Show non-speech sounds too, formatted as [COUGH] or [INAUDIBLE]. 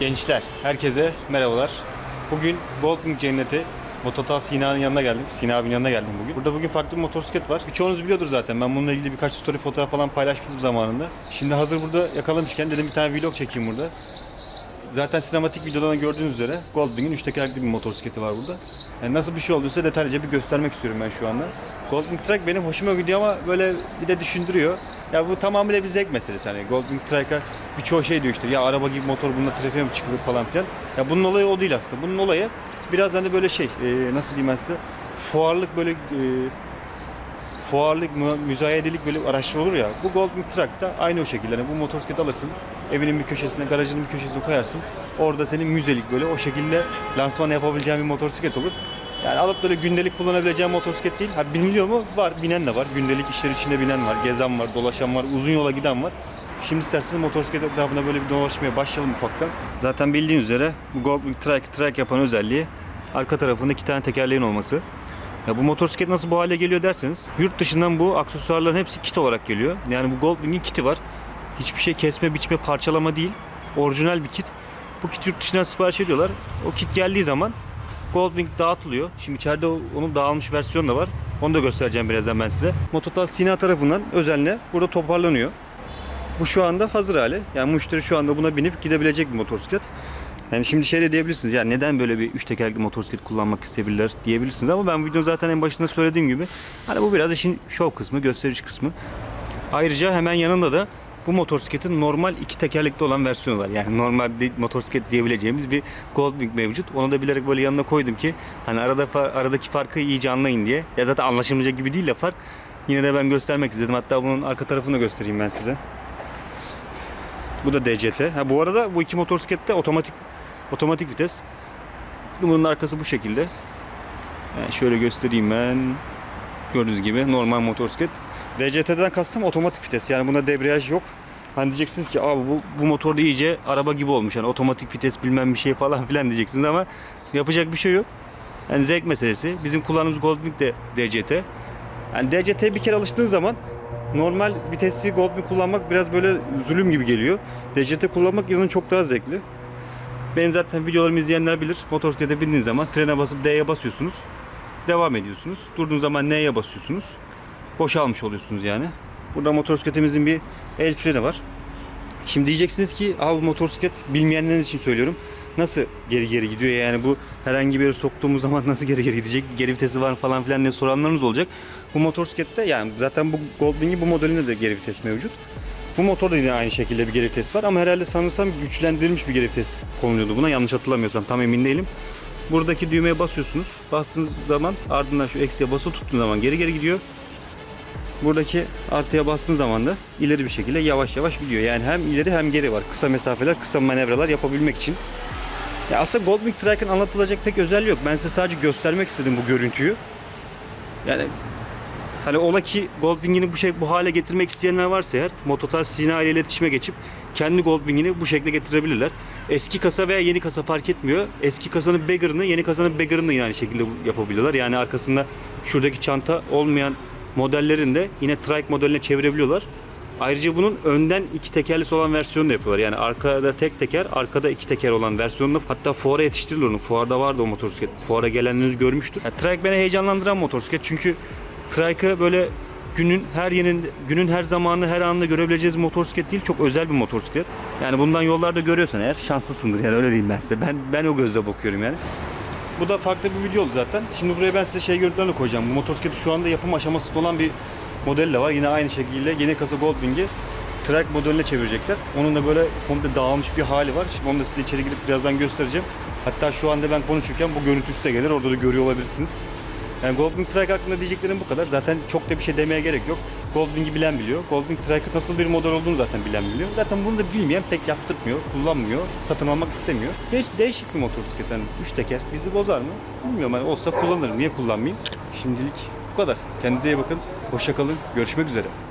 Gençler, herkese merhabalar. Bugün Goldwing Cenneti Motota Sina'nın yanına geldim. Sina abinin yanına geldim bugün. Burada bugün farklı bir motosiklet var. Birçoğunuz biliyordur zaten. Ben bununla ilgili birkaç story fotoğraf falan paylaşmıştım zamanında. Şimdi hazır burada yakalamışken dedim bir tane vlog çekeyim burada. Zaten sinematik videodan gördüğünüz üzere Goldwing'in 3 tekerlekli bir motosikleti var burada. Yani nasıl bir şey olduysa detaylıca bir göstermek istiyorum ben şu anda. Goldwing Trike benim hoşuma gidiyor ama böyle bir de düşündürüyor. Ya bu tamamıyla bir zevk meselesi hani Goldwing Trike'a birçoğu şey diyor işte ya araba gibi motor bununla trafiğe mi çıkılır falan filan. Ya bunun olayı o değil aslında. Bunun olayı biraz hani böyle şey e, nasıl diyeyim ben size fuarlık böyle e, fuarlık, mü- müzayedelik böyle araçlar olur ya. Bu Goldwing Truck'ta aynı o şekilde. Yani bu motosikleti alırsın. Evinin bir köşesine, garajının bir köşesine koyarsın. Orada senin müzelik böyle o şekilde lansman yapabileceğin bir motosiklet olur. Yani alıp böyle gündelik kullanabileceğin motosiklet değil. Ha biliniyor mu? Var. Binen de var. Gündelik işler içinde binen var. Gezen var, dolaşan var, uzun yola giden var. Şimdi isterseniz motosiklet etrafında böyle bir dolaşmaya başlayalım ufaktan. Zaten bildiğiniz üzere bu Goldwing Trike, Trike yapan özelliği arka tarafında iki tane tekerleğin olması. Ya bu motosiklet nasıl bu hale geliyor derseniz yurt dışından bu aksesuarların hepsi kit olarak geliyor. Yani bu Goldwing'in kiti var. Hiçbir şey kesme, biçme, parçalama değil. Orijinal bir kit. Bu kit yurt dışından sipariş ediyorlar. O kit geldiği zaman Goldwing dağıtılıyor. Şimdi içeride onun dağılmış versiyonu da var. Onu da göstereceğim birazdan ben size. Mototal Sina tarafından özenle burada toparlanıyor. Bu şu anda hazır hali. Yani müşteri şu anda buna binip gidebilecek bir motosiklet. Yani şimdi şey de diyebilirsiniz ya neden böyle bir üç tekerlekli motosiklet kullanmak isteyebilirler diyebilirsiniz ama ben videonun zaten en başında söylediğim gibi hani bu biraz işin şov kısmı, gösteriş kısmı. Ayrıca hemen yanında da bu motosikletin normal iki tekerlekli olan versiyonu var. Yani normal bir motosiklet diyebileceğimiz bir Goldwing mevcut. Onu da bilerek böyle yanına koydum ki hani arada aradaki farkı iyice anlayın diye. Ya zaten anlaşılmayacak gibi değil de fark. Yine de ben göstermek istedim. Hatta bunun arka tarafını da göstereyim ben size. Bu da DCT. Ha bu arada bu iki motosiklette otomatik otomatik vites. Bunun arkası bu şekilde. Yani şöyle göstereyim ben. Gördüğünüz gibi normal motosiklet. DCT'den kastım otomatik vites. Yani bunda debriyaj yok. Hani diyeceksiniz ki abi bu, bu motor da iyice araba gibi olmuş. Yani otomatik vites bilmem bir şey falan [LAUGHS] filan diyeceksiniz ama yapacak bir şey yok. Yani zevk meselesi. Bizim kullandığımız Goldwing de DCT. Yani DCT bir kere alıştığın zaman normal vitesli Goldwing kullanmak biraz böyle zulüm gibi geliyor. DCT kullanmak inanın çok daha zevkli. Benim zaten videolarımı izleyenler bilir. Motosiklete bindiğiniz zaman frene basıp D'ye basıyorsunuz. Devam ediyorsunuz. Durduğunuz zaman N'ye basıyorsunuz. Boşalmış oluyorsunuz yani. Burada motosikletimizin bir el freni var. Şimdi diyeceksiniz ki abi motosiklet bilmeyenler için söylüyorum. Nasıl geri geri gidiyor yani bu herhangi bir yere soktuğumuz [LAUGHS] zaman nasıl geri geri gidecek? Geri vitesi var falan filan diye soranlarınız olacak. Bu motosiklette yani zaten bu Goldwing'in bu modelinde de geri vites mevcut. Bu motorda yine aynı şekilde bir geri vites var ama herhalde sanırsam güçlendirilmiş bir geri vites konuluyordu buna. Yanlış hatırlamıyorsam tam emin değilim. Buradaki düğmeye basıyorsunuz. Bastığınız zaman ardından şu eksiye basılı tuttuğunuz zaman geri geri gidiyor. Buradaki artıya bastığın zaman da ileri bir şekilde yavaş yavaş gidiyor. Yani hem ileri hem geri var. Kısa mesafeler, kısa manevralar yapabilmek için. Ya aslında Goldwing Trike'ın anlatılacak pek özelliği yok. Ben size sadece göstermek istedim bu görüntüyü. Yani hani ola ki Goldwing'ini bu şey bu hale getirmek isteyenler varsa eğer Mototar Sina ile iletişime geçip kendi Goldwing'ini bu şekilde getirebilirler. Eski kasa veya yeni kasa fark etmiyor. Eski kasanın bagger'ını, yeni kasanın bagger'ını aynı şekilde yapabiliyorlar. Yani arkasında şuradaki çanta olmayan modellerin de yine trike modeline çevirebiliyorlar. Ayrıca bunun önden iki tekerlisi olan versiyonu da yapıyorlar. Yani arkada tek teker, arkada iki teker olan versiyonunu hatta fuara yetiştirilir onu. Fuarda vardı o motosiklet. Fuara gelenleriniz görmüştür. Yani trike beni heyecanlandıran motosiklet çünkü trike'ı böyle günün her yerin günün her zamanı her anında görebileceğiniz bir motosiklet değil. Çok özel bir motosiklet. Yani bundan yollarda görüyorsan eğer şanslısındır yani öyle diyeyim ben size. Ben ben o gözle bakıyorum yani. Bu da farklı bir video oldu zaten. Şimdi buraya ben size şey görüntülerle koyacağım. Bu motosikleti şu anda yapım aşamasında olan bir model de var. Yine aynı şekilde yeni kasa Goldwing'i track modeline çevirecekler. Onun da böyle komple dağılmış bir hali var. Şimdi onu da size içeri girip birazdan göstereceğim. Hatta şu anda ben konuşurken bu görüntü üste gelir. Orada da görüyor olabilirsiniz. Yani Goldwing Trike hakkında diyeceklerim bu kadar. Zaten çok da bir şey demeye gerek yok. Goldwing'i bilen biliyor. Goldwing Trike'ın nasıl bir model olduğunu zaten bilen biliyor. Zaten bunu da bilmeyen pek yaptırmıyor, kullanmıyor, satın almak istemiyor. Değiş, değişik bir motosiklet yani. Üç teker bizi bozar mı? Bilmiyorum hani olsa kullanırım. Niye kullanmayayım? Şimdilik kadar. Kendinize iyi bakın. Hoşça kalın. Görüşmek üzere.